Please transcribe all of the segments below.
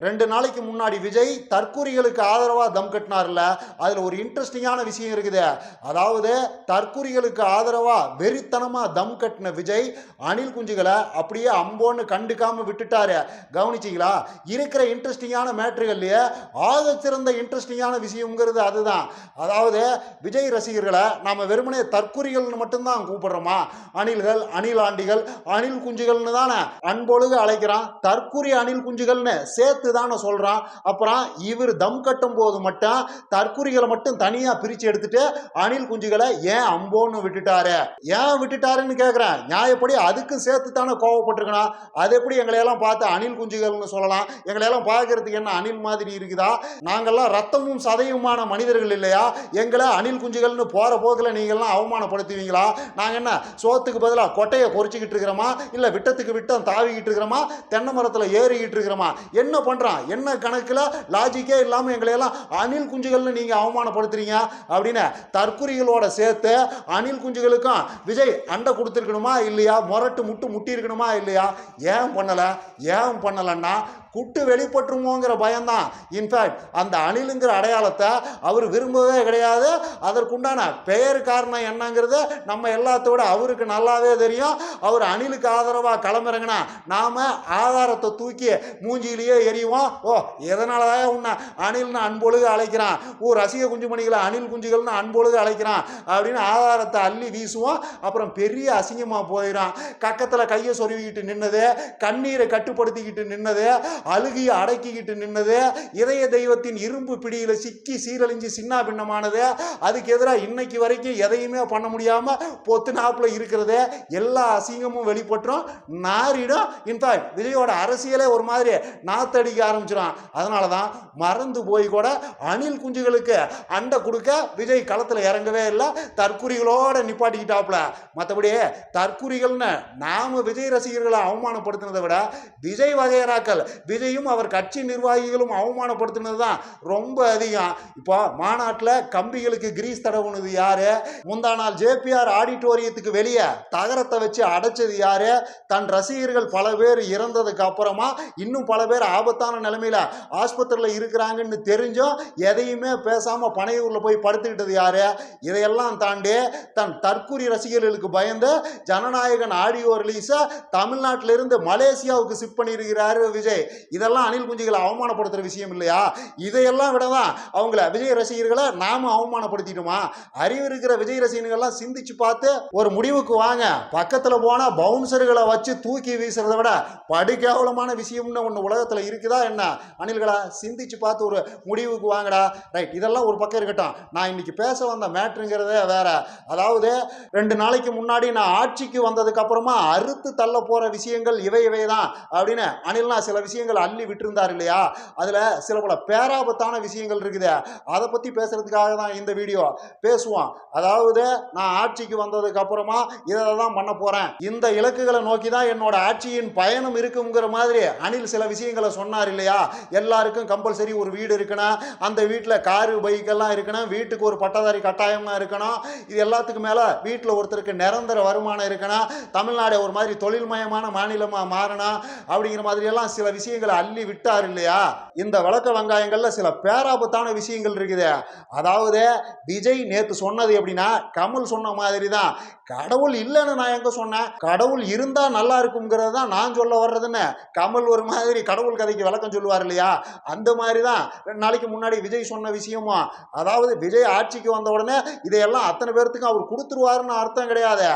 ரெண்டு நாளைக்கு முன்னாடி விஜய் தற்கூரிகளுக்கு ஆதரவாக தம் கட்டினார்ல? அதில் ஒரு இன்ட்ரெஸ்டிங்கான விஷயம் இருக்குது. அதாவது தற்கூரிகளுக்கு ஆதரவாக வெறித்தனமாக தம் கட்டின விஜய் அணில் குஞ்சுகளை அப்படியே அம்போன்னு கண்டுக்காமல் விட்டுட்டாரு. கவனிச்சிங்களா? இருக்கிற இன்ட்ரெஸ்டிங்கான மேட்ருகள்லையே ஆக சிறந்த இன்ட்ரெஸ்டிங்கான விஷயங்கிறது அதுதான். அதாவது விஜய் ரசிகர்களை நாம் வெறுமனே தற்கூரிகள்னு மட்டும்தான் கூப்பிடுறோமா? அணில்கள் அணில் ஆண்டிகள் அணில் குஞ்சுகள்னு தானே? அன்பொழுது அழைக்கிறான். தற்கூரி அணில் குஞ்சுகள்னு சேர்த்து தானே சொல்கிறான் அப்புறம் இவர் தம் கட்டும் போது மட்டும் தற்கூரிகளை மட்டும் தனியாக பிரித்து எடுத்துட்டு அணில் குஞ்சுகளை ஏன் அம்போன்னு விட்டுட்டாரு? ஏன் விட்டுட்டாருன்னு கேட்குறேன் நியாயப்படி அதுக்கும் சேர்த்து தானே கோவப்பட்டிருக்கணும். அது எப்படி எங்களையெல்லாம் பார்த்து அணில் குஞ்சுகள்னு சொல்லலாம்? எங்களையெல்லாம் பார்க்கறதுக்கு என்ன அணில் மாதிரி இருக்குதா? நாங்கள்லாம் ரத்தமும் சதையுமான மனிதர்கள் இல்லையா? எங்களை அணில் குஞ்சுகள்னு போகிற போக்கில் நீங்கள்லாம் அவமானப்படுத்துவீங்களா? நாங்கள் என்ன சோத்துக்கு பதிலாக கொட்டையை பொறிச்சிக்கிட்டு இருக்கிறோமா? இல்லை விட்டத்துக்கு விட்டம் தாவிக்கிட்டு இருக்கிறோமா? தென்னை மரத்தில் ஏறிக்கிட்டு இருக்கிறோமா? என்ன பண்ண பண்ணுறான் என்ன கணக்கில்? லாஜிக்கே இல்லாமல் எங்களையெல்லாம் அணில் குஞ்சுகள்னு நீங்கள் அவமானப்படுத்துறீங்க? அப்படின்னு தற்குறிகளோட சேர்த்து அணில் குஞ்சுகளுக்கும் விஜய் அண்டை கொடுத்துருக்கணுமா இல்லையா? முரட்டு முட்டு முட்டி இருக்கணுமா இல்லையா? ஏன் பண்ணலை? ஏன் பண்ணலைன்னா குட்டு வெளிப்பட்டுருமோங்கிற பயம்தான். இன்ஃபேக்ட் அந்த அணிலுங்கிற அடையாளத்தை அவர் விரும்பவே கிடையாது. அதற்குண்டான பெயர் காரணம் என்னங்கிறது நம்ம எல்லாத்தோட அவருக்கு நல்லாவே தெரியும். அவர் அணிலுக்கு ஆதரவாக கிளம்புறங்கன்னா நாம் ஆதாரத்தை தூக்கி மூஞ்சியிலேயே எறிவோம். ஓ எதனால தான் உன்னை அணில்னு அன்பொழுது அழைக்கிறான்? ஓ ரசிக குஞ்சுமணிகளை அணில் குஞ்சுகள்னு அன்பொழுது அழைக்கிறான் அப்படின்னு ஆதாரத்தை அள்ளி வீசுவோம். அப்புறம் பெரிய அசிங்கமாக போயிடும் கக்கத்தில் கையை சொருவிக்கிட்டு நின்னது கண்ணீரை கட்டுப்படுத்திக்கிட்டு நின்னது அழுகிய அடக்கிக்கிட்டு நின்னது இதய தெய்வத்தின் இரும்பு பிடியில் சிக்கி சீரழிஞ்சு சின்ன பின்னமானது அதுக்கு எதிராக இன்னைக்கு வரைக்கும் எதையுமே பண்ண முடியாமல் பொத்து நாப்பில் இருக்கிறத எல்லா அசிங்கமும் வெளிப்பட்டுரும். நாரிடும் இன்ஃபேக்ட் விஜயோட அரசியலே ஒரு மாதிரி நாத்தடிக்க ஆரம்பிச்சிடும் அதனால தான் மறந்து போய் கூட அணில் குஞ்சுகளுக்கு அண்டை கொடுக்க விஜய் களத்தில் இறங்கவே இல்லை. தற்குறிகளோட நிப்பாட்டிக்கிட்டாப்புல. மற்றபடி தற்குறிகள்னு நாம விஜய் ரசிகர்களை அவமானப்படுத்தினதை விட விஜய் வகையராக்கள் விஜயும் அவர் கட்சி நிர்வாகிகளும் அவமானப்படுத்தினது தான் ரொம்ப அதிகம். இப்போ மாநாட்டில் கம்பிகளுக்கு கிரீஸ் தடவுனது யாரு? முந்தா நாள் ஜேபிஆர் ஆடிட்டோரியத்துக்கு வெளியே தகரத்தை வச்சு அடைச்சது யாரு? தன் ரசிகர்கள் பல பேர் இறந்ததுக்கு அப்புறமா இன்னும் பல பேர் ஆபத்தான நிலைமையில் ஆஸ்பத்திரியில் இருக்கிறாங்கன்னு தெரிஞ்சும் எதையுமே பேசாமல் பனையூரில் போய் படுத்துக்கிட்டது யாரு? இதையெல்லாம் தாண்டி தன் தற்கூரி ரசிகர்களுக்கு பயந்து ஜனநாயகன் ஆடியோ ரிலீஸை தமிழ்நாட்டிலிருந்து மலேசியாவுக்கு ஷிஃப்ட் பண்ணியிருக்கிறாரு விஜய். இதெல்லாம் அணில் குஞ்சுகளை அவமானப்படுத்துகிற விஷயம் இல்லையா? இதையெல்லாம் விட தான் அவங்கள விஜய் ரசிகர்களை நாம அவமானப்படுத்திட்டோமா? அறிவு இருக்கிற விஜய் ரசிகர்கள்லாம் சிந்திச்சு பார்த்து ஒரு முடிவுக்கு வாங்க. பக்கத்தில் போனால் பவுன்சர்களை வச்சு தூக்கி வீசுறதை விட படுகேவலமான விஷயம்னு ஒன்று உலகத்தில் இருக்குதா என்ன? அணில்களா சிந்திச்சு பார்த்து ஒரு முடிவுக்கு வாங்கடா. ரைட் இதெல்லாம் ஒரு பக்கம் இருக்கட்டும். நான் இன்னைக்கு பேச வந்த மேட்ருங்கிறதே வேற. அதாவது ரெண்டு நாளைக்கு முன்னாடி நான் ஆட்சிக்கு வந்ததுக்கு அப்புறமா அறுத்து தள்ள போற விஷயங்கள் இவை இவை தான் அப்படின்னு அணில்னா சில விஷயங்கள் அள்ளி விட்டுருந்தார் இல்லையா? அதுல சில பல பேராபத்தான விஷயங்கள் இருக்குது. அதை பற்றி பேசுறதுக்காக தான் இந்த வீடியோ. பேசுவோம். அதாவது நான் ஆட்சிக்கு வந்ததுக்கு அப்புறமா இதை தான் பண்ண போறேன். இந்த இலக்குகளை நோக்கி தான் என்னோட ஆட்சியின் பயணம் இருக்குங்கிற மாதிரி அனில் சில விஷயங்களை சொன்னார் இல்லையா? எல்லாருக்கும் கம்பல்சரி ஒரு வீடு இருக்கணும். அந்த வீட்டில் காரு பைக்கெல்லாம் இருக்கணும். வீட்டுக்கு ஒரு பட்டதாரி கட்டாயமாக இருக்கணும். இது எல்லாத்துக்கும் மேலே வீட்டில் ஒருத்தருக்கு நிரந்தர வருமானம் இருக்கணும். தமிழ்நாடு ஒரு மாதிரி தொழில்மயமான மாநிலமாக மாறணும். அப்படிங்கிற மாதிரியெல்லாம் சில விஷயங்கள் அள்ளி விட்டார் இல்லையா? இந்த விளக்க வெங்காயங்களில் சில பேராபத்தான விஷயங்கள் இருக்குது. அதாவது விஜய் நேற்று சொன்னது எப்படின்னா கமல் சொன்ன மாதிரி தான் கடவுள் இல்லைன்னு நான் எங்க சொன்னேன்? கடவுள் இருந்தா நல்லா இருக்குங்கிறது தான் நான் சொல்ல வர்றதுன்னு. கமல் ஒரு மாதிரி கடவுள் கதைக்கு விளக்கம் சொல்லுவார் இல்லையா? அந்த மாதிரி தான் ரெண்டு நாளைக்கு முன்னாடி விஜய் சொன்ன விஷயமும். அதாவது விஜய் ஆட்சிக்கு வந்த உடனே இதையெல்லாம் அத்தனை பேர்த்துக்கும் அவர் கொடுத்துருவாருன்னு அர்த்தம் கிடையாது.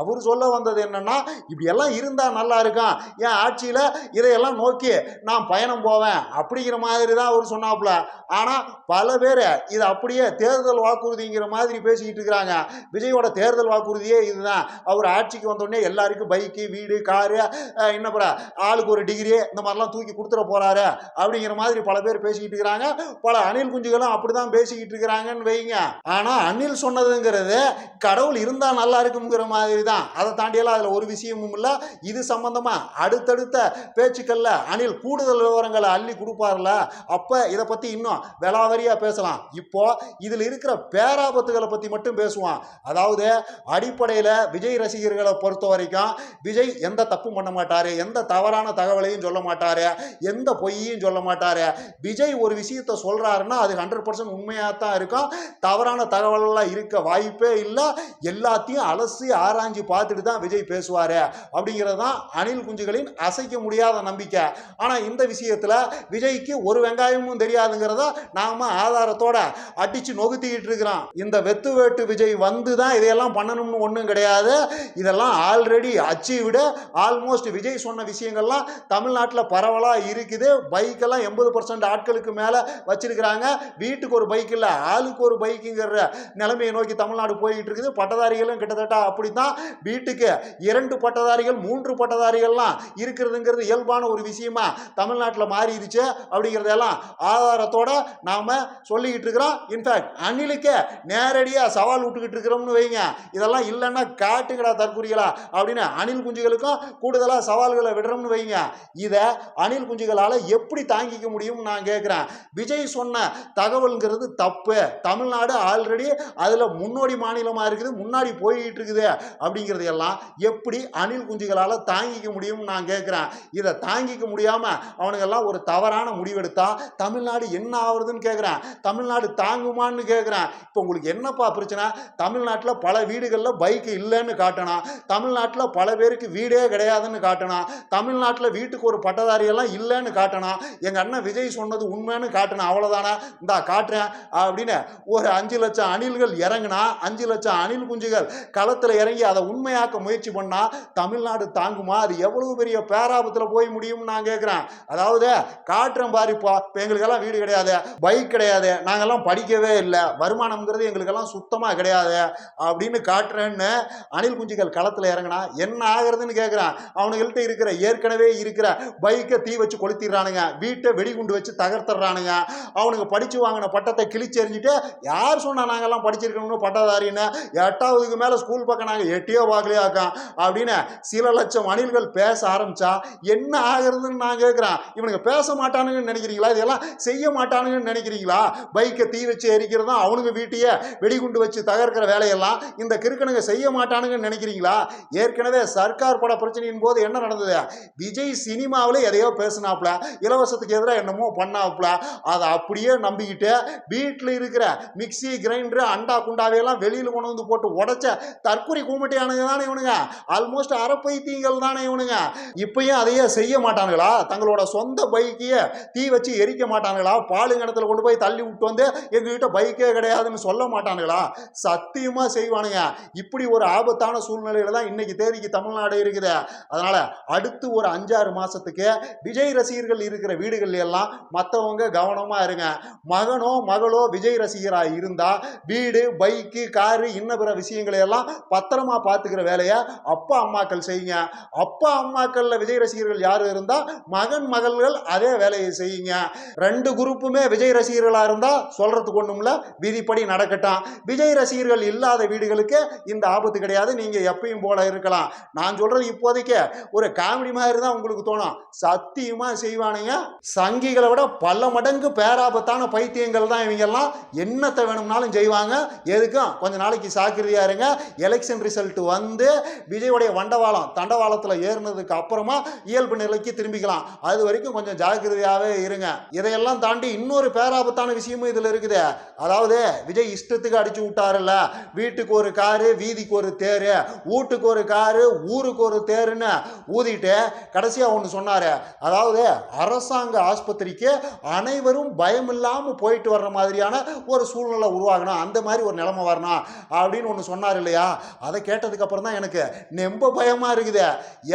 அவர் சொல்ல வந்தது என்னன்னா இப்படியெல்லாம் இருந்தா நல்லா இருக்கும் என் ஆட்சியில் இதையெல்லாம் நோக்கி நான் பயணம் போவேன் அப்படிங்கிற மாதிரி தான் அவர் சொன்னாப்புல. ஆனால் பல பேர் இது அப்படியே தேர்தல் வாக்குறுதிங்கிற மாதிரி பேசிக்கிட்டு இருக்கிறாங்க விஜயோட தேர்தல் வாக்குறுதியே இதுதான். அவர் ஆட்சிக்கு வந்தோடனே எல்லாருக்கும் பைக்கு வீடு காரு என்ன ஆளுக்கு ஒரு டிகிரி இந்த மாதிரிலாம் தூக்கி கொடுத்துட போகிறாரு அப்படிங்கிற மாதிரி பல பேர் பேசிக்கிட்டு இருக்கிறாங்க பல அணில் குஞ்சுகளும் அப்படிதான் பேசிக்கிட்டு இருக்கிறாங்கன்னு வைங்க. ஆனால் அணில் சொன்னதுங்கிறது கடவுள் இருந்தால் நல்லா இருக்குங்கிற மாதிரி தான் அதை தாண்டியெல்லாம் அதில் ஒரு விஷயமும் இல்லை. இது சம்பந்தமாக அடுத்தடுத்த பேச்சுக்களில் அணில் கூடுதல் விவரங்களை அள்ளி கொடுப்பார்ல? அப்போ இதை பற்றி இன்னும் விலாவரியாக பேசலாம். இப்போ இதில் இருக்கிற பேராபத்துகளை பற்றி மட்டும் பேசுவான் அதாவது அடிப்படையில் விஜய் ரசிகர்களை பொறுத்த வரைக்கும் விஜய் எந்த தப்பும் பண்ண மாட்டார் எந்த தவறான தகவலையும் சொல்ல மாட்டார் எந்த பொய்யையும் சொல்ல மாட்டார். விஜய் ஒரு விஷயத்த சொல்கிறாருன்னா அது ஹண்ட்ரட் பர்சன்ட் உண்மையாக தான் இருக்கும். தவறான தகவலெல்லாம் இருக்க வாய்ப்பே இல்லை. எல்லாத்தையும் அலசி ஆராய்ஞ்சு பார்த்துட்டு தான் விஜய் பேசுவார். அப்படிங்கிறது தான் அணில் குஞ்சுகளின் அசைக்க முடியாத நம்பிக்கை. ஆனால் ஆனால் இந்த விஷயத்தில் விஜய்க்கு ஒரு வெங்காயமும் தெரியாதுங்கிறத நாம ஆதாரத்தோட அடித்து நொகுத்திக்கிட்டு இருக்கிறோம் இந்த வெத்து வேட்டு விஜய் வந்து தான் இதையெல்லாம் பண்ணணும்னு ஒன்றும் கிடையாது. இதெல்லாம் ஆல்ரெடி அச்சீவ்டு ஆல்மோஸ்ட் விஜய் சொன்ன விஷயங்கள்லாம் தமிழ்நாட்டில் பரவலாக இருக்குது. பைக்கெல்லாம் எண்பது பர்சன்ட் ஆட்களுக்கு மேலே வச்சிருக்கிறாங்க. வீட்டுக்கு ஒரு பைக் இல்லை ஆளுக்கு ஒரு பைக்குங்கிற நிலைமையை நோக்கி தமிழ்நாடு போய்கிட்டு இருக்குது. பட்டதாரிகளும் கிட்டத்தட்ட அப்படி தான் வீட்டுக்கு இரண்டு பட்டதாரிகள் மூன்று பட்டதாரிகள்லாம் இருக்கிறதுங்கிறது இயல்பான ஒரு விஷயமா தமிழ்நாட்டில் மாறிடுச்சு அப்படிங்கிறதெல்லாம் ஆதாரத்தோட நாம் சொல்லிக்கிட்டு இருக்கிறோம். இன்ஃபேக்ட் அணிலுக்கே நேரடியாக சவால் விட்டுக்கிட்டு இருக்கிறோம்னு வைங்க. இதெல்லாம் இல்லைன்னா காட்டுங்கடா தற்குறிகளா அப்படின்னு அணில் குஞ்சுகளுக்கும் கூடுதலாக சவால்களை விடுறோம்னு வைங்க. இதை அணில் குஞ்சுகளால் எப்படி தாங்கிக்க முடியும்னு நான் கேட்குறேன் விஜய் சொன்ன தகவல்ங்கிறது தப்பு. தமிழ்நாடு ஆல்ரெடி அதில் முன்னோடி மாநிலமாக இருக்குது முன்னாடி போய்கிட்டு இருக்குது அப்படிங்கிறது எல்லாம் எப்படி அணில் குஞ்சுகளால் தாங்கிக்க முடியும்னு நான் கேட்குறேன் இதை தாங்கிக்க முடியாமல் அவனுங்கெல்லாம் ஒரு தவறான முடிவெடுத்தா தமிழ்நாடு என்ன ஆகுறதுன்னு கேட்குறேன் தமிழ்நாடு தாங்குமான்னு கேட்குறேன் இப்போ உங்களுக்கு என்னப்பா பிரச்சனை? தமிழ்நாட்டில் பல வீடுகளில் பைக் இல்லைன்னு காட்டணும் தமிழ்நாட்டில் பல பேருக்கு வீடே கிடையாதுன்னு காட்டணும் தமிழ்நாட்டில் வீட்டுக்கு ஒரு பட்டதாரி எல்லாம் இல்லைன்னு காட்டணும் எங்கள் அண்ணன் விஜய் சொன்னது உண்மைன்னு காட்டணும் அவ்வளோதானே இந்தா காட்டுறேன் அப்படின்னு ஒரு அஞ்சு லட்சம் அணில்கள் இறங்குனா அஞ்சு லட்சம் அணில் குஞ்சுகள் களத்தில் இறங்கி அதை உண்மையாக்க முயற்சி பண்ணா தமிழ்நாடு தாங்குமா? அது எவ்வளவு பெரிய பேராபத்தில் போய் முடியும்னு நான் கேட்குறேன் அதாவது காட்டுறேன் பாருப்பா இப்போ எங்களுக்கெல்லாம் வீடு கிடையாது. பைக் கிடையாது. நாங்கெல்லாம் படிக்கவே இல்லை. வருமானம்ங்கிறது எங்களுக்கெல்லாம் சுத்தமாக கிடையாது. அப்படின்னு காட்டுறேன்னு அணில் குஞ்சுகள் களத்தில் இறங்கினா என்ன ஆகுறதுன்னு கேட்குறான் அவனுங்கள்ட்ட இருக்கிற ஏற்கனவே இருக்கிற பைக்கை தீ வச்சு கொளுத்திடுறானுங்க. வீட்டை வெடிகுண்டு வச்சு தகர்த்துறானுங்க அவனுங்க படித்து வாங்கின பட்டத்தை கிழிச்செறிஞ்சிட்டு யார் சொன்னா நாங்கெல்லாம் படிச்சிருக்கணும்னு பட்டதாரின்னு எட்டாவதுக்கு மேலே ஸ்கூல் பக்கம் நாங்கள் எட்டியோ பார்க்கலையாக்கோம் அப்படின்னு சில லட்சம் அணில்கள் பேச ஆரம்பிச்சா என்ன ஆகுறதுன்னு நான் கேட்குறேன் இவனுங்க பேச மாட்டானுங்கன்னு நினைக்கிறீங்களா? இதெல்லாம் செய்ய மாட்டானுங்கன்னு நினைக்கிறீங்களா? பைக்கை தீ வச்சு எரிக்கிறதா? அவனுங்க வீட்டையே வெடிகுண்டு வச்சு தகர்க்கிற வேலையெல்லாம் இந்த கிறுக்கனுங்க செய்ய மாட்டானுங்கன்னு நினைக்கிறீங்களா? ஏற்கனவே சர்க்கார் பட பிரச்சனையின் போது என்ன நடந்தது? விஜய் சினிமாவில் எதையோ பேசினாப்புல. இலவசத்துக்கு எதிராக என்னமோ பண்ணாப்புல. அதை அப்படியே நம்பிக்கிட்டு வீட்டில் இருக்கிற மிக்ஸி கிரைண்டரு அண்டா குண்டாவையெல்லாம் வெளியில் கொண்டு வந்து போட்டு உடச்ச தற்கொலை கூமட்டியானுங்க தானே இவனுங்க. ஆல்மோஸ்ட் அறப்பைத்தியங்கள் தானே இவனுங்க. இப்பயும் அதையே செய்ய மாட்டானுங்களா? தங்களோட சொந்த பைக்கையே தீ வச்சு எரிக்க மாட்டானுங்களா? பாலுங்கணத்துல கொண்டு போய் தள்ளி விட்டு வந்து எங்ககிட்ட பைக்கே கிடையாதுன்னு சொல்ல மாட்டானுங்களா? சத்தியமா செய்வானுங்க. இப்படி ஒரு ஆபத்தான சூழ்நிலையில தான் இன்னைக்கு தேதிக்கு தமிழ்நாடு இருக்குது. அதனால அடுத்து ஒரு அஞ்சாறு மாசத்துக்கு விஜய் ரசிகர்கள் இருக்கிற வீடுகள் எல்லாம் மற்றவங்க கவனமா இருங்க. மகனோ மகளோ விஜய் ரசிகராக இருந்தா வீடு பைக்கு காரு இன்ன பிற விஷயங்களை எல்லாம் பத்திரமா பார்த்துக்கிற வேலையை அப்பா அம்மாக்கள் செய்யுங்க. அப்பா அம்மாக்கள்ல விஜய் ரசிகர்கள் யார் இருந்தா? மகன் மகள்கள் அதே வேலையை செய்யுங்க. ரெண்டு குரூப்புமே விஜய் ரசிகர்களாக இருந்தால் சொல்கிறதுக்கு ஒன்றும்ல விதிப்படி நடக்கட்டும். விஜய் ரசிகர்கள் இல்லாத வீடுகளுக்கு இந்த ஆபத்து கிடையாது நீங்கள் எப்பயும் போல இருக்கலாம். நான் சொல்கிறது இப்போதைக்கு ஒரு காமெடி மாதிரி தான் உங்களுக்கு தோணும். சத்தியமாக செய்வானுங்க. சங்கிகளை விட பல மடங்கு பேராபத்தான பைத்தியங்கள் தான் இவங்கெல்லாம். என்னத்தை வேணும்னாலும் செய்வாங்க. எதுக்கும் கொஞ்ச நாளைக்கு சாக்கிரதையா இருங்க. எலெக்ஷன் ரிசல்ட் வந்து விஜயோடைய வண்டவாளம் தண்டவாளத்தில் ஏறினதுக்கு அப்புறமா இயல்பு நிலைக்கு திரும்பிக்கலாம். அது வரைக்கும் கொஞ்சம் ஜாக்கிரதையாகவே இருங்க. இதையெல்லாம் தாண்டி இன்னொரு பேராபத்தான விஷயமும் இதில் இருக்குது. அதாவது விஜய் இஷ்டத்துக்கு அடிச்சு விட்டாருல்ல. வீட்டுக்கு ஒரு காரு வீதிக்கு ஒரு தேர் வீட்டுக்கு ஒரு காரு ஊருக்கு ஒரு தேருன்னு ஊதிட்டு கடைசியாக ஒன்று சொன்னார். அதாவது அரசாங்க ஆஸ்பத்திரிக்கு அனைவரும் பயம் இல்லாமல் போயிட்டு வர்ற மாதிரியான ஒரு சூழ்நிலை உருவாகணும். அந்த மாதிரி ஒரு நிலைமை வரணும் அப்படின்னு ஒன்று சொன்னார் இல்லையா? அதை கேட்டதுக்கப்புறம் தான் எனக்கு ரொம்ப பயமாக இருக்குது.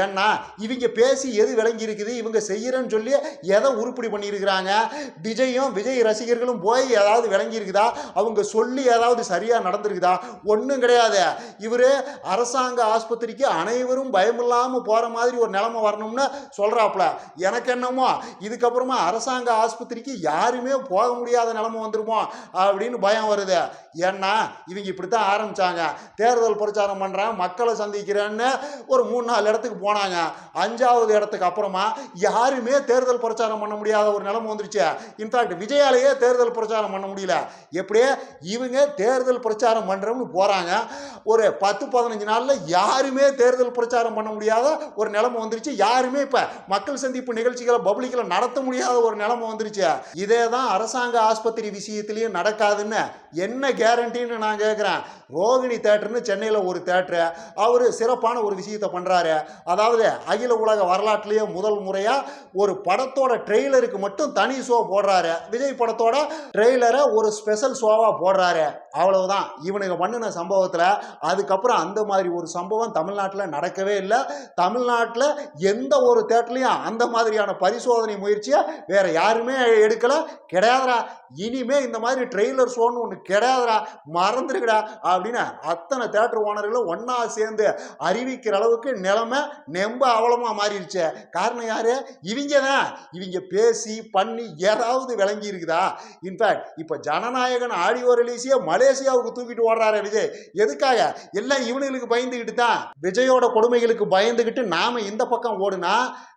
ஏன்னா இவங்க பேசி எது விளங்கி இருக்குது இவங்க செய்யறேன்னு சொல்லி எதை உருப்படி பண்ணியிருக்கிறாங்க? விஜயும் விஜய் ரசிகர்களும் போய் ஏதாவது விளங்கி இருக்குதா அவங்க சொல்லி ஏதாவது சரியாக நடந்திருக்குதா? ஒன்றும் கிடையாது. இவர் அரசாங்க ஆஸ்பத்திரிக்கு அனைவரும் பயமில்லாமல் போகிற மாதிரி ஒரு நிலைமை வரணும்னு சொல்கிறாப்புல எனக்கு என்னமோ இதுக்கப்புறமா அரசாங்க ஆஸ்பத்திரிக்கு யாருமே போக முடியாத நிலைமை வந்துருமோ அப்படின்னு பயம் வருது. ஏன்னா இவங்க இப்படி தான் ஆரம்பித்தாங்க தேர்தல் பிரச்சாரம் பண்ணுறேன் மக்களை சந்திக்கிறேன்னு ஒரு மூணு நாலு இடத்துக்கு போனாங்க. அஞ்சாவது இடத்துக்கு அப்புறமா யாருமே தேர்தல் பிரச்சாரம் பண்ண முடியாத ஒரு நிலைமை வந்துருச்சு. இன்ஃபேக்ட் விஜயாலேயே தேர்தல் பிரச்சாரம் பண்ண முடியல. எப்படியே? இவங்க தேர்தல் பிரச்சாரம் பண்ணுறோம்னு போகிறாங்க ஒரு பத்து பதினஞ்சு நாளில் யாருமே தேர்தல் பிரச்சாரம் பண்ண முடியாத ஒரு நிலைமை வந்துருச்சு. யாருமே இப்போ மக்கள் சந்திப்பு நிகழ்ச்சிகளை பப்ளிக்கில் நடத்த முடியாத ஒரு நிலைமை வந்துருச்சு. இதே தான் அரசாங்க ஆஸ்பத்திரி விஷயத்திலையும் நடக்காதுன்னு என்ன கேரண்டின்னு நான் கேட்குறேன் ரோகிணி தேட்டர்னு சென்னையில் ஒரு தேட்டரு அவர் சிறப்பான ஒரு விஷயத்தை பண்ணுறாரு அதாவது அகில உலக வரலாற்றுலேயே முதல் முறையாக ஒரு படத்தோட ட்ரெய்லருக்கு மட்டும் தனி ஷோ போடுறாரு. விஜய் படத்தோட ட்ரெய்லரை ஒரு ஸ்பெஷல் ஷோவாக போடுறாரு. அவ்வளவுதான். இவனுங்க பண்ணின சம்பவத்தில் அதுக்கப்புறம் அந்த மாதிரி ஒரு சம்பவம் தமிழ்நாட்டில் நடக்கவே இல்லை. தமிழ்நாட்டில் எந்த ஒரு தேட்டர்லையும் அந்த மாதிரியான பரிசோதனை முயற்சியை வேற யாருமே எடுக்கலை. கிடையாதுடா. இனிமே இந்த மாதிரி ட்ரெய்லர் ஷோன்னு ஒன்று கிடையாதுடா. மறந்துருக்குடா அப்படின்னு அத்தனை தேட்டர் ஓனர்களும் ஒன்றா சேர்ந்து அறிவிக்கிற அளவுக்கு நிலைமை நெம்ப அவலமாக மாறிடுச்சு. காரணம் யார்? இவங்க தான் இவங்க பேசி பண்ணி ஏதாவது விளங்கி இருக்குதா இன்ஃபேக்ட் இப்போ ஜனநாயகன் ஆடியோ ரிலீஸையே மலேசியாவுக்கு தூக்கிட்டு ஓடுறாரு விஜய். எதுக்காக? எல்லாம் இவனுங்களுக்கு பயந்துக்கிட்டு தான் விஜயோட கொடுமைகளுக்கு பயந்துக்கிட்டு நாம இந்த பக்கம் ஓடுனா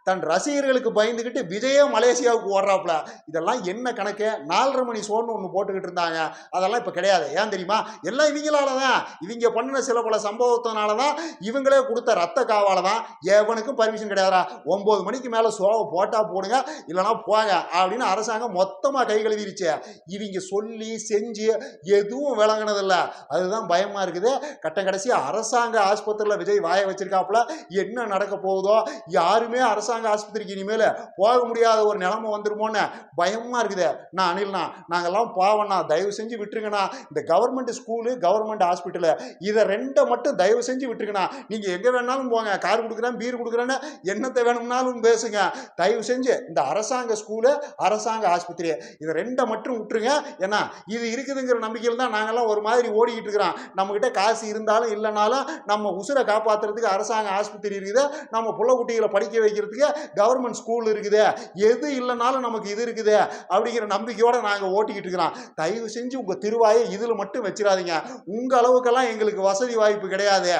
தன் ரசிகர்களுக்கு பயந்துக்கிட்டு விஜயே மலேசியாவுக்கு ஓடுறாப்புல. இதெல்லாம் என்ன கணக்கு? நாலரை மணி சோன்னு ஒன்று போட்டுக்கிட்டு இருந்தாங்க. அதெல்லாம் இப்போ கிடையாது. ஏன் தெரியுமா? எல்லாம் இவங்களால தான் இவங்க பண்ணின சில பல சம்பவத்தினால தான் இவங்களே கொடுத்த ரத்த காவால தான் எவனுக்கும் பர்மிஷன் கிடையாதா ஒம்பது மணிக்கு மேலே ஷோவை போட்டால் போடுங்க இல்லைனா போங்க அப்படின்னு அரசாங்கம் மொத்தமாக கை கழுவிருச்சு. இவங்க சொல்லி செஞ்சு எதுவும் விளங்கினதில்ல அதுதான் பயமாக இருக்குது. கட்டம் கடைசி அரசாங்க ஆஸ்பத்திரியில் விஜய் வாய வச்சிருக்காப்புல. என்ன நடக்க போகுதோ? யாருமே அரசாங்க ஆஸ்பத்திரிக்கு இனிமேல் போக முடியாத ஒரு நிலைமை வந்துருமோன்னு பயமாக இருக்குது. நான் அனில்ண்ணா நாங்கெல்லாம் பாவண்ணா தயவு செஞ்சு விட்டுருங்கண்ணா. இந்த கவர்மெண்ட் ஸ்கூலு கவர்மெண்ட் ஹாஸ்பிட்டலு இதை ரெண்டை மட்டும் தயவு செஞ்சு விட்டுருங்கண்ணா. நீங்கள் எங்கே வேணாலும் போங்க. கார் கொடுக்குறேன் பீர் கொடுக்குறேன்னு என்னத்தை வேணும்னாலும் பேசுங்க. தயவு செஞ்சு இந்த அரசாங்க ஸ்கூலு அரசாங்க ஆஸ்பத்திரி இதை ரெண்டை மட்டும் விட்டுருங்க. ஏன்னா இது இருக்குதுங்கிற நம்பிக்கையில் தான் நாங்கள் நாங்கெல்லாம் ஒரு மாதிரி ஓடிக்கிட்டு இருக்கிறோம் நம்மக்கிட்ட காசு இருந்தாலும் இல்லைனாலும் நம்ம உசுரை காப்பாற்றுறதுக்கு அரசாங்க ஆஸ்பத்திரி இருக்குது. நம்ம புள்ள குட்டிகளை படிக்க வைக்கிறதுக்கு கவர்மெண்ட் ஸ்கூல் இருக்குது. எது இல்லைனாலும் நமக்கு இது இருக்குது அப்படிங்கிற நம்பிக்கையோடு நாங்கள் ஓட்டிக்கிட்டு இருக்கிறோம். தயவு செஞ்சு உங்கள் திருவாயை இதில் மட்டும் வச்சிடாதீங்க. உங்கள் அளவுக்கெல்லாம் எங்களுக்கு வசதி வாய்ப்பு கிடையாது.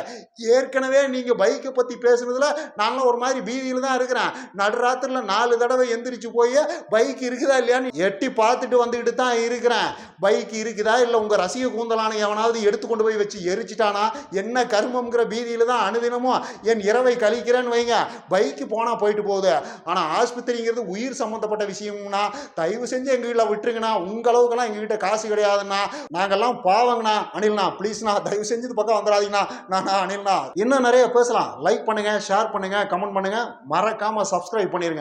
ஏற்கனவே நீங்கள் பைக்கை பற்றி பேசுனதில் நான்லாம் ஒரு மாதிரி பீதியில் தான் இருக்கிறேன். நடுராத்திரியில் நாலு தடவை எந்திரிச்சு போய் பைக் இருக்குதா இல்லையான்னு எட்டி பார்த்துட்டு வந்துக்கிட்டு தான் இருக்கிறேன். பைக் இருக்குதா இல்லை உங்கள் ரசிக கூந்தலான எவனாவது எடுத்து கொண்டு போய் வச்சு எரிச்சிட்டானா? என்ன கருமங்கிற பீதியில் தான் அனுதினமும் என் இரவை கழிக்கிறேன்னு வைங்க. பைக்கு போனால் போயிட்டு போகுது. ஆனால் ஆஸ்பத்திரிங்கிறது உயிர் சம்மந்தப்பட்ட விஷயம்னா தயவு செஞ்சு எங்கள் வீட்டில் விட்டுருங்கண்ணா. உங்களவுக்கெல்லாம் எங்கள் வீட்டை காசு கிடையாதுண்ணா. நாங்கள்லாம் பாவங்கண்ணா. அனில்ண்ணா ப்ளீஸ்ண்ணா தயவு செஞ்சு இது பக்கம் வந்துடாதீங்கண்ணா. நான் அனில்ண்ணா. இன்னும் நிறைய பேசலாம். லைக் பண்ணுங்கள் ஷேர் பண்ணுங்கள் கமெண்ட் பண்ணுங்கள் மறக்காமல் சப்ஸ்கிரைப் பண்ணிடுங்க